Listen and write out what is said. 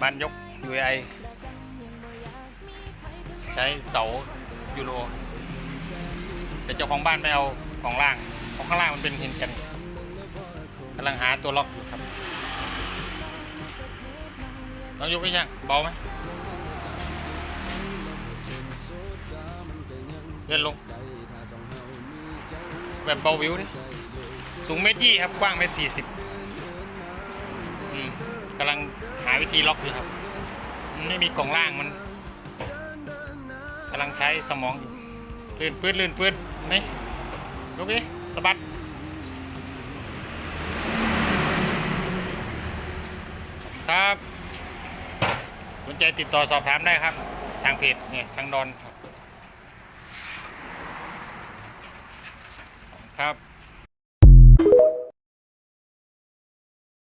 บ้านยก UI ใช้เสายูโรแต่เจ้าของบ้านไม่เอาของล่าง ของข้างล่างมันเป็นเฮนกันกำลังหาตัวล็อกอยู่ครับลองยกไปยังเบาไหมเล่นลง แบบเบาวิวดิสูงเมตรยี่ครับ กว้างเมตรสี่สิบกำลัง วิธีล็อกอยู่ครับ มันไม่มีกล่องล่างมันกำลังใช้สมองอยู่ลื่นปื้ดลื่นปื้ดนี่ยกดิสะบัดครับ สนใจติดต่อสอบถามได้ครับ ทางเพจเนี่ยทางดอนครับครับ